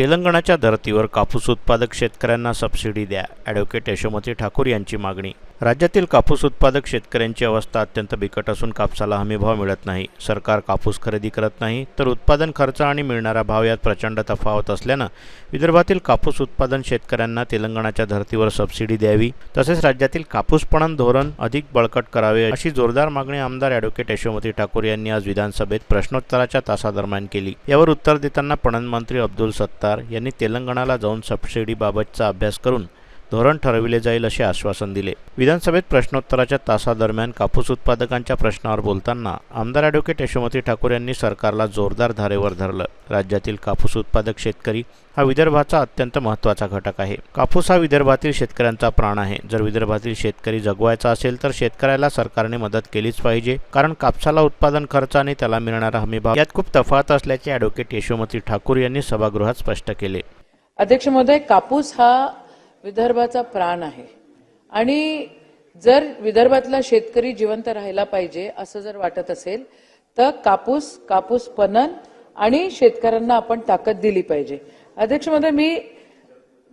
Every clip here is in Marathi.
तेलंगणाच्या धर्तीवर कापूस उत्पादक शेतकऱ्यांना सबसिडी द्या. ॲडव्होकेट यशोमती ठाकूर यांची मागणी. राज्यातील कापूस उत्पादक शेतकऱ्यांची अवस्था अत्यंत बिकट असून कापसाला हमीभाव मिळत नाही. सरकार कापूस खरेदी करत नाही तर उत्पादन खर्च आणि मिळणारा भाव यात प्रचंड तफावत असल्यानं विदर्भातील कापूस उत्पादन शेतकऱ्यांना तेलंगणाच्या धर्तीवर सबसिडी द्यावी तसेच राज्यातील कापूस पणन धोरण अधिक बळकट करावे अशी जोरदार मागणी आमदार ॲडव्होकेट यशोमती ठाकूर यांनी आज विधानसभेत प्रश्नोत्तराच्या तासादरम्यान केली. यावर उत्तर देताना पणन मंत्री अब्दुल सत्तार यांनी तेलंगणाला जाऊन सबसिडीबाबतचा अभ्यास करून धोरण ठरविले जाईल असे आश्वासन दिले. विधानसभेत प्रश्नोत्तराच्या तासादरम्यान कापूस उत्पादकांच्या प्रश्नावर बोलताना आमदार ॲडव्होकेट यशोमती ठाकूर यांनी सरकारला जोरदार धारेवर धरलं. राज्यातील कापूस उत्पादक शेतकरी हा विदर्भाचा अत्यंत महत्त्वाचा घटक आहे. कापूस हा विदर्भातील शेतकऱ्यांचा प्राण आहे. जर विदर्भातील शेतकरी जगवायचा असेल तर शेतकऱ्याला सरकारने मदत केलीच पाहिजे कारण कापसाला उत्पादन खर्च आणि त्याला मिळणारा हमीभाव यात खूप तफावत असल्याचे ॲडव्होकेट यशोमती ठाकूर यांनी सभागृहात स्पष्ट केले. अध्यक्ष महोदय कापूस हा विदर्भाचा प्राण आहे. आणि जर विदर्भातला शेतकरी जिवंत राहायला पाहिजे असं जर वाटत असेल तर कापूस कापूस पणन आणि शेतकऱ्यांना आपण ताकद दिली पाहिजे. अध्यक्ष महोदय मी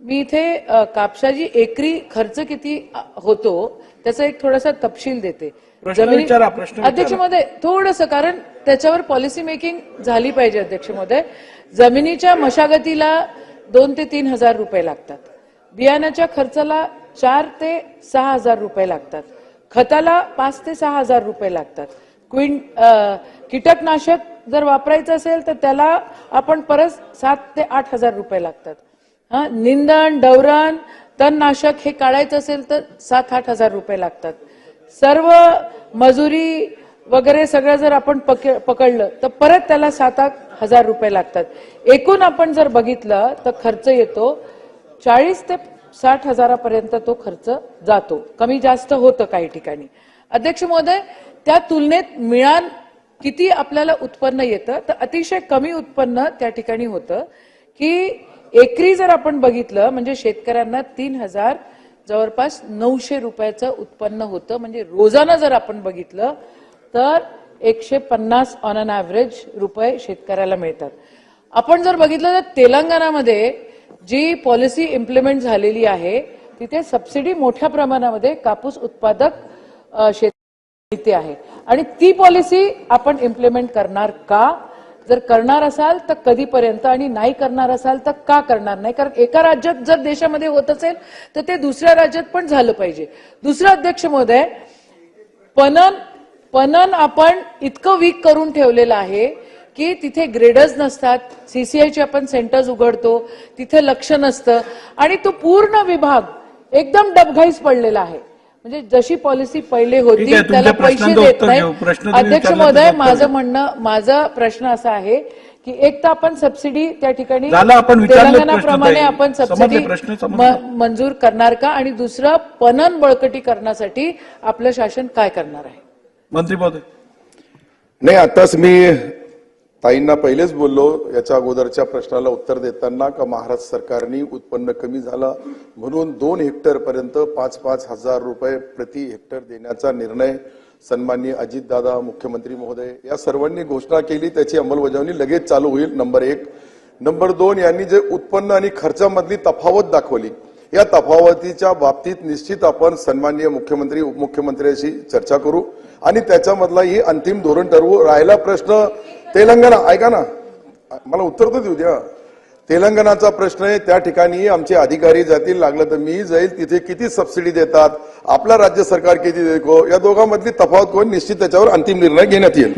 मी इथे कापसाची एकरी खर्च किती होतो त्याचा एक थोडासा तपशील देते. अध्यक्ष महोदय थोडस कारण त्याच्यावर पॉलिसी मेकिंग झाली पाहिजे अध्यक्ष महोदय जमिनीच्या मशागतीला दोन ते तीन हजार रुपये लागतात. बियाण्याच्या खर्चाला चार ते सहा हजार रुपये लागतात. खताला पाच ते सहा हजार रुपये लागतात. क्विंट कीटकनाशक जर वापरायचं असेल तर त्याला आपण परत सात ते आठ हजार रुपये लागतात. हा निंदण डवरण तणनाशक हे काढायचं असेल तर सात आठ हजार रुपये लागतात. सर्व मजुरी वगैरे सगळं जर आपण पक- पकडलं तर परत त्याला सात आठ हजार रुपये लागतात. एकूण आपण जर बघितलं तर खर्च येतो चाळीस ते साठ हजारापर्यंत तो खर्च जातो. कमी जास्त होतं काही ठिकाणी. अध्यक्ष महोदय त्या तुलनेत मिळान किती आपल्याला उत्पन्न येतं? तर अतिशय कमी उत्पन्न त्या ठिकाणी होतं की एकरी जर आपण बघितलं म्हणजे शेतकऱ्यांना तीन हजार जवळपास नऊशे रुपयाचं उत्पन्न होतं. म्हणजे रोजानं जर आपण बघितलं तर एकशे पन्नास ऑन अन ॲव्हरेज रुपये शेतकऱ्याला मिळतात. आपण जर बघितलं तर तेलंगणामध्ये जी पॉलिसी इम्प्लिमेंट झालेली आहे तिथे सबसिडी मोठ्या प्रमाणामध्ये कापूस उत्पादक शेती शेत इथे आहे. आणि ती पॉलिसी आपण इम्प्लिमेंट करणार का? जर करणार असाल तर कधीपर्यंत आणि नाही करणार असाल तर का करणार नाही? कारण एका राज्यात जर देशामध्ये होत असेल तर ते दुसऱ्या राज्यात पण झालं पाहिजे. दुसरं अध्यक्ष महोदय पणन पणन आपण इतकं वीक करून ठेवलेलं आहे की तिथे ग्रेडर्स नसतात सीसीआयचे आपण सेंटर्स उघडतो तिथे लक्ष नसतं. आणि तो पूर्ण विभाग एकदम डबघाईस पडलेला आहे. म्हणजे जशी पॉलिसी पहिले होती त्याला पैसे देत नाही. अध्यक्ष महोदय माझं. म्हणणं माझा प्रश्न असा आहे की एक तर आपण सबसिडी त्या ठिकाणी झालं, आपण विचारलं तेलंगणाप्रमाणे. आपण सबसिडी मंजूर करणार का? आणि दुसरं पणन बळकटीकरणासाठी आपलं शासन काय करणार आहे? मंत्री महोदय. नाही आताच मी ताईंना पहिलेच बोललो याच्या अगोदरच्या प्रश्नाला उत्तर देताना का महाराष्ट्र सरकारने उत्पन्न कमी झालं म्हणून दोन हेक्टर पर्यंत पाच पाच हजार रुपये प्रति हेक्टर देण्याचा निर्णय सन्माननीय अजितदादा मुख्यमंत्री महोदय या सर्वांनी घोषणा केली. त्याची अंमलबजावणी लगेच चालू होईल. नंबर एक. नंबर दोन यांनी जे उत्पन्न आणि खर्चामधली तफावत दाखवली या तफावतीच्या बाबतीत निश्चित आपण सन्माननीय मुख्यमंत्री उपमुख्यमंत्र्यांशी चर्चा करू. आणि त्याच्यामधला ही अंतिम धोरण ठरवू. राहिला प्रश्न तेलंगणा ऐका ना. मला उत्तर तर देऊ द्या. तेलंगणाचा प्रश्न आहे त्या ठिकाणी आमचे अधिकारी जातील लागलं तर मी जाईल तिथे किती सबसिडी देतात आपला राज्य सरकार किती देतो या दोघांमधली तफावत कोण निश्चित त्याच्यावर अंतिम निर्णय घेण्यात येईल.